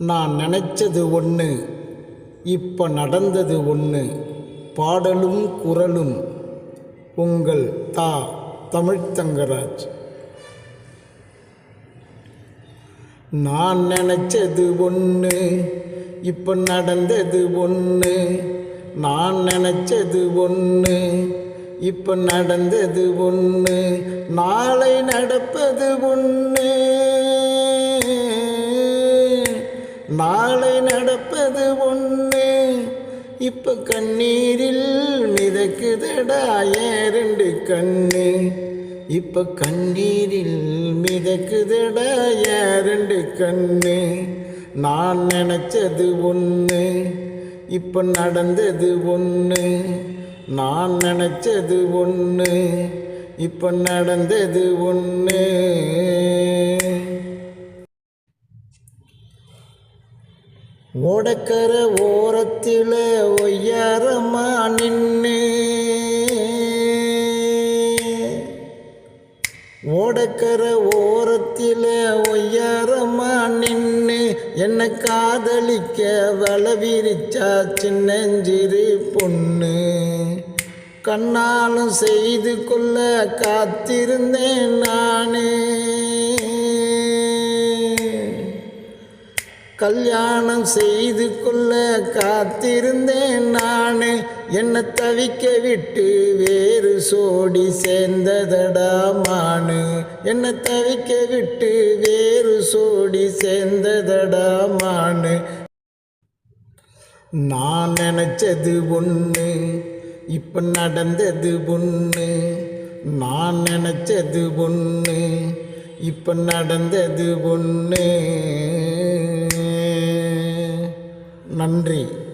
நான் நினச்சது ஒன்று இப்போ நடந்தது ஒன்று பாடலும் குரலும் உங்கள் தா. தமிழ்த்தங்கராஜ் நான் நினச்சது ஒன்று இப்போ நடந்தது ஒன்று நான் நினச்சது ஒன்று இப்போ நடந்தது ஒன்று நாளை நடப்பது ஒன்று நாளை நடப்பது ஒன்று இப்போ கண்ணீரில் மிதக்குதடா ஏன் ரெண்டு கண்ணு? இப்போ கண்ணீரில் மிதக்குதடா ஏன் ரெண்டு கண்ணு? நான் நினச்சது ஒன்று இப்போ நடந்தது ஒன்று நான் நினச்சது ஒன்று இப்போ நடந்தது ஒன்று ஓடக்கர ஓரத்தில் ஒய்யாரமா நின்று ஓடக்கர ஓரத்தில் ஒய்யாரமா நின்று என்னை காதலிக்க வள விரிச்சா சின்னஞ்சிறு பொண்ணு. கண்ணாலும் செய்து கொள்ள காத்திருந்தேன் நானே. கல்யாணம் செய்து கொள்ள காத்திருந்தேன் நான். என்னை தவிக்க விட்டு வேறு சோடி சேர்ந்ததடா மானு. என்னை தவிக்க விட்டு வேறு சோடி சேர்ந்ததடா மானு. நான் நினச்சது ஒன்று இப்போ நடந்தது ஒன்று நான் நினச்சது ஒன்று இப்போ நடந்தது ஒன்று நன்றி.